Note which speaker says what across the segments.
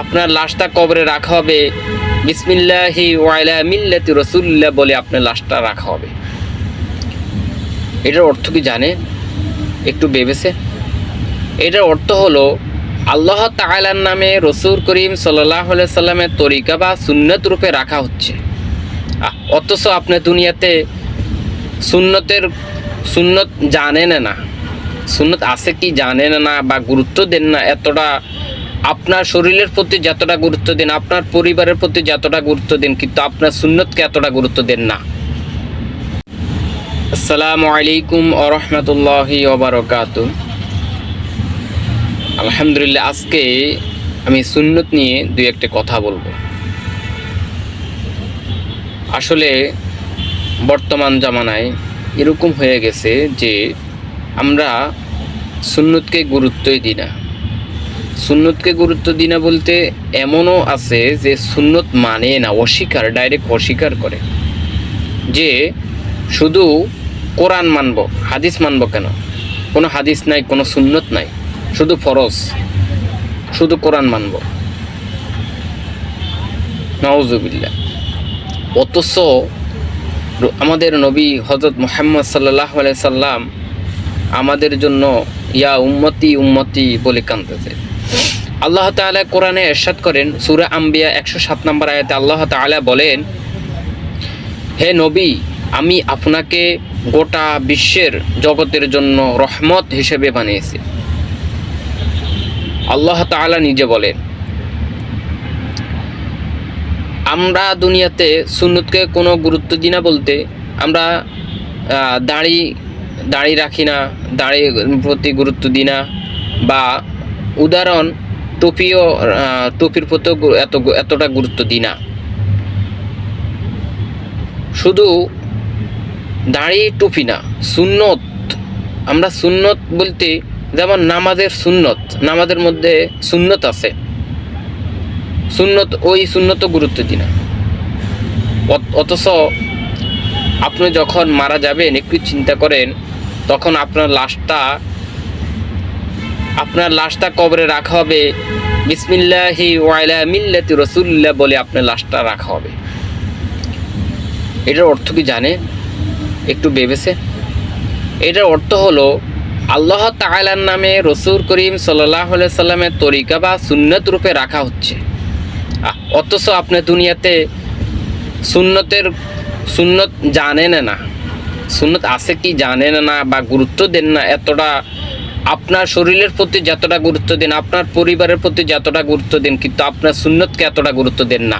Speaker 1: আপনার লাশটা কবরে রাখা হবে। বিসমিল্লাহি ওয়াইলা মিল্লাতি রসুল্লাহ বলে আপনার লাশটা রাখা হবে। এটার অর্থ কি জানে? একটু ভেবেছে। এটার অর্থ হলো, আল্লাহ তাআলার নামে রসুল করিম সাল্লাহ সাল্লামের তরিকা বা সুন্নত রূপে রাখা হচ্ছে। অথচ আপনি দুনিয়াতে সুন্নতের সুন্নত জানেন না। সুন্নত আছে কি জানেন না বা গুরুত্ব দেন না, এতটা আপনার শরীরের প্রতি যতটা গুরুত্ব দেন, আপনার পরিবারের প্রতি যতটা গুরুত্ব দেন, কিন্তু আপনার সুন্নতকে এতটা গুরুত্ব দেন না। আসসালামু আলাইকুম আরহামতুল্লাহি ওবরকাত আলহামদুলিল্লাহ, আজকে আমি সুন্নত নিয়ে দুই একটা কথা বলব। আসলে বর্তমান জামানায় এরকম হয়ে গেছে যে আমরা সুন্নতকে গুরুত্বই দিই না। সুন্নতকে গুরুত্ব দিই না বলতে এমনও আছে যে সুন্নত মানে না, অস্বীকার ডাইরেক্ট অস্বীকার করে। যে শুধু কোরআন মানব, হাদিস মানব কেন? কোনো হাদিস নাই, কোনো সুন্নত নাই, শুধু ফরজ, শুধু কোরআন মানব। নওজুবিল্লা অথচ আমাদের নবী হজরত মোহাম্মদ সাল্লাহ সাল্লাম আমাদের জন্য, ইয়া উম্মতি উম্মতি বলে কাঁদতেছে। আল্লাহ তাআলা কোরআনে এরশাদ করেন, সূরা আম্বিয়া একশো সাত নম্বর আয়াতে আল্লাহ তাআলা বলেন, হে নবী, আমি আপনাকে গোটা বিশ্বের জগতের জন্য রহমত হিসেবে বানিয়েছি। আল্লাহ তাআলা নিজে বলেন, আমরা দুনিয়াতে সুন্নতকে কোনো গুরুত্ব দিই না বলতে আমরা দাড়ি দাড়ি রাখি না দাড়ি প্রতি গুরুত্ব দিই না বা উদাহরণ টুপিও টুপির প্রতি এত এতটা গুরুত্ব দিই না। শুধু দাড়ি টুপি না, সুন্নত। আমরা সুন্নত বলতে যেমন নামাজের সুন্নত, নামাজের মধ্যে সুন্নত আছে। সুন্নত, ওই সুন্নত গুরুত্ব দিই না। অথচ আপনি যখন মারা যাবেন, একটু চিন্তা করেন, তখন আপনার লাশটা আপনার লাশটা কবরে রাখা হবে। বিসমিল্লাহি ওয়াইলা মিল্লাতি রসুল্লাহ বলে আপনার লাশটা রাখা হবে। এটার অর্থ কি জানে? একটু ভেবেছে। এটার অর্থ হলো, আল্লাহ তাআলার নামে রসুল করিম সাল্লাহ সাল্লামের তরিকা বা সুন্নত রূপে রাখা হচ্ছে। অথচ আপনি দুনিয়াতে সুন্নতের, সুন্নত জানেন না। সুন্নত আছে কি জানেন না বা গুরুত্ব দেন না, এতটা আপনার শরীরের প্রতি যতটা গুরুত্ব দেন, আপনার পরিবারের প্রতি যতটা গুরুত্ব দেন, কিন্তু আপনার সুন্নতকে এতটা গুরুত্ব দেন না।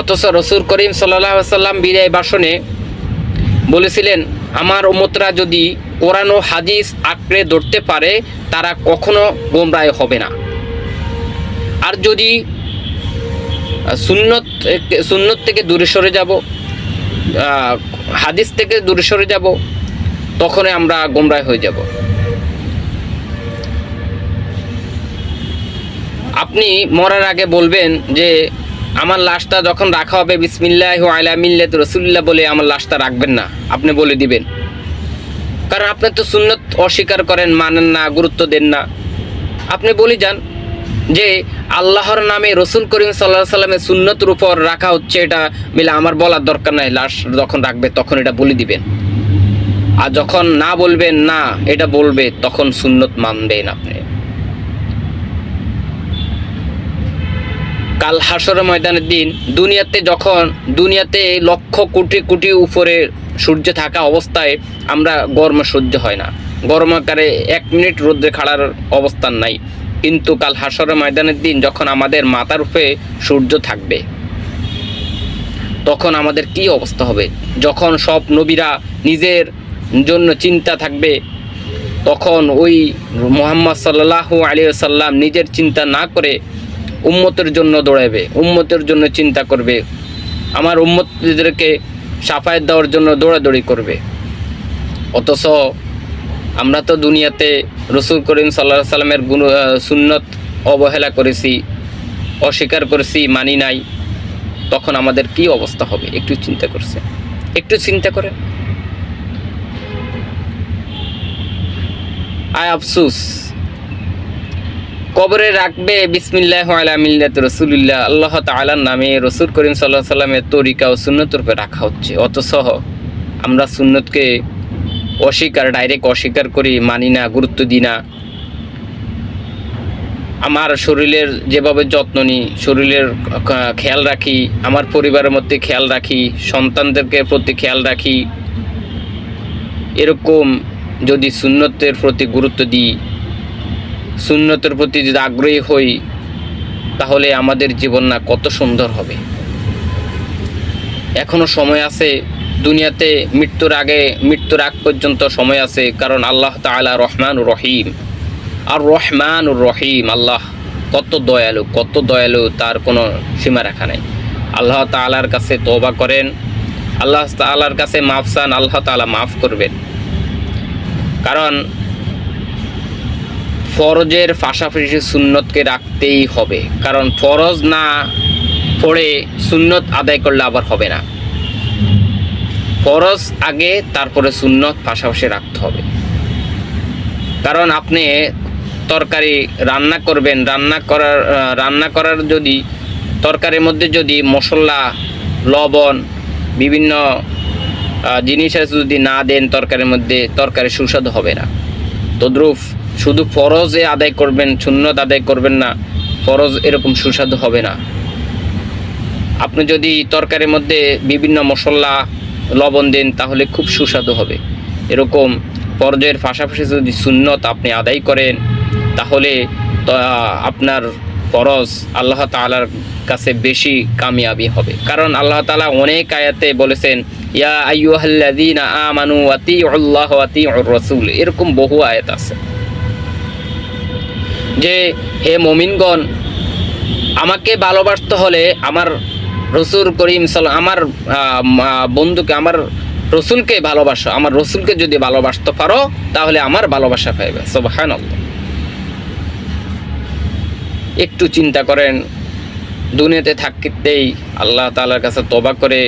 Speaker 1: অথচ রসুল করিম সাল্লাহ সাল্লাম বিদায় ভাষণে বলেছিলেন, আমার ওমতরা যদি কোরআন ও হাদিস আঁকড়ে ধরতে পারে, তারা কখনো গোমরায় হবে না। আর যদি সুন্নত সুন্নত থেকে দূরে সরে যাব হাদিস থেকে দূরে সরে যাব তখনই আমরা গোমরায় হয়ে যাব। আপনি মরার আগে বলবেন যে, আমার লাশটা যখন রাখা হবে বিসমিল্লাহ আলা মিল্লাত রসুল্লাহ বলে আমার লাশটা রাখবেন না। আপনি বলে দিবেন। কারণ আপনি তো সুন্নত অস্বীকার করেন, মানেন না, গুরুত্ব দেন না। আপনি বলে যান যে, আল্লাহর নামে রসুল করিম সাল্লাহ সাল্লামের সুন্নতের উপর রাখা হচ্ছে এটা, মিলে আমার বলার দরকার নাই, লাশ যখন রাখবে তখন এটা বলে দিবেন। আর যখন না বলবেন না, এটা বলবে, তখন সুন্নত মানবেন আপনি। কাল হাসরের ময়দানের দিন দুনিয়াতে যখন, দুনিয়াতে লক্ষ কোটি কোটি উপরে সূর্য থাকা অবস্থায় আমরা গরম সহ্য হয় না। গরমাকারে এক মিনিট রোদ্রে খাড়ার অবস্থান নাই। কিন্তু কাল হাসরের ময়দানের দিন যখন আমাদের মাথার উপরে সূর্য থাকবে, তখন আমাদের কি অবস্থা হবে? যখন সব নবীরা নিজের জন্য চিন্তা থাকবে, তখন ওই মোহাম্মদ সাল্লাহ আলী সাল্লাম নিজের চিন্তা না করে উম্মতের জন্য দৌড়াবে উম্মতের জন্য চিন্তা করবে, আমার উম্মতদেরকে সাফায়াত দেওয়ার জন্য দৌড়াদৌড়ি করবে। অথচ আমরা তো দুনিয়াতে রসুল করিম সাল্লাহ সাল্লামের গুণ সুন্নত অবহেলা করেছি, অস্বীকার করেছি, মানি নাই, তখন আমাদের কি অবস্থা হবে? একটু চিন্তা করছে। একটু চিন্তা করে আয় আফসুস। কবরে রাখবে বিসমিল্লাহ আলা মিল্লাত রসুলিল্লাহ। আল্লাহ তাআলার নামে রসুল করিম সাল্লাহ সাল্লামের তরিকা ও সুন্নতের উপরে রাখা হচ্ছে। অতসহ আমরা সুন্নতকে অস্বীকার ডাইরেক্ট অস্বীকার করি, মানি না, গুরুত্ব দিই না। আমার শরীরের যেভাবে যত্ন নিই, শরীরের খেয়াল রাখি, আমার পরিবারের মধ্যে খেয়াল রাখি, সন্তানদেরকে প্রতি খেয়াল রাখি। এরকম যদি সুন্নতের প্রতি গুরুত্ব দিই, সুন্নতের প্রতি যদি আগ্রহী হই, তাহলে আমাদের জীবন না কত সুন্দর হবে। এখনও সময় আছে, দুনিয়াতে মৃত্যুর আগে, মৃত্যুর আগ পর্যন্ত সময় আছে, কারণ আল্লাহ তাআলা রহমান রহিম। আর রহমান রহিম, আল্লাহ কত দয়ালু কত দয়ালু, তার কোনো সীমা রাখা নেই। আল্লাহ তাআলার কাছে তওবা করেন, আল্লাহ তাআলার কাছে মাফ চান, আল্লাহ তাআলা মাফ করবেন। কারণ ফরজের পাশাপাশি সুন্নতকে রাখতেই হবে। কারণ ফরজ না পড়ে সুন্নত আদায় করলে আবার হবে না। ফরজ আগে, তারপরে সুন্নত পাশাপাশি রাখতে হবে। কারণ আপনি তরকারি রান্না করবেন, রান্না করার রান্না করার যদি, তরকারির মধ্যে যদি মশলা, লবণ, বিভিন্ন জিনিস আছে যদি না দেন তরকারির মধ্যে, তরকারি সুস্বাদু হবে না। তদ্রুপ শুধু ফরজে আদায় করবেন, সুন্নত আদায় করবেন না, ফরজ এরকম সুস্বাদু হবে না। আপনি যদি তরকারির মধ্যে বিভিন্ন মশলা, লবণ দেন, তাহলে খুব সুস্বাদু হবে। এরকম ফরজের পাশাপাশি যদি সুন্নত আপনি আদায় করেন, তাহলে আপনার ফরজ আল্লাহ তাআলার কাছে বেশি কামিয়াবি হবে। কারণ আল্লাহ তাআলা অনেক আয়াতে বলেছেন ইয়া আইয়ুহাল্লাযীনা আমানু আতিউল্লাহ ওয়া রাসূল। এরকম বহু আয়াত আছে। যে, হে মমিনগণ, আমাকে ভালোবাসতে হলে আমার রসুল করিম সাল, আমার বন্ধুকে, আমার রসুলকে ভালোবাসো। আমার রসুলকে যদি ভালোবাসতে পারো, তাহলে আমার ভালোবাসা পাইবে। সোবাহান একটু চিন্তা করেন। দুনিয়াতে থাকতেই আল্লাহ তাআলার কাছে তবা করে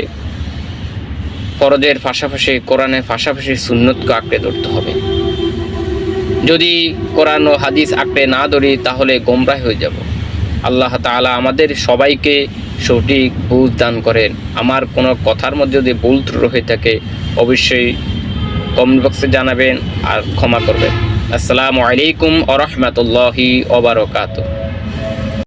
Speaker 1: ফরজের পাশাপাশি, কোরআনের পাশাপাশি সুন্নতকে আঁকড়ে ধরতে হবে। যদি কোরআন ও হাদিস আঁকড়ে না ধরি, তাহলে গোমরাহ হয়ে যাব। আল্লাহ তাআলা আমাদের সবাইকে সঠিক বুঝ দান করেন। আমার কোনো কথার মধ্যে যদি ভুল ত্রুটি হয়ে থাকে, অবশ্যই কমেন্ট বক্সে জানাবেন আর ক্ষমা করবেন। আসসালামু আলাইকুম আ রহমতুল্লাহি ওবরকাত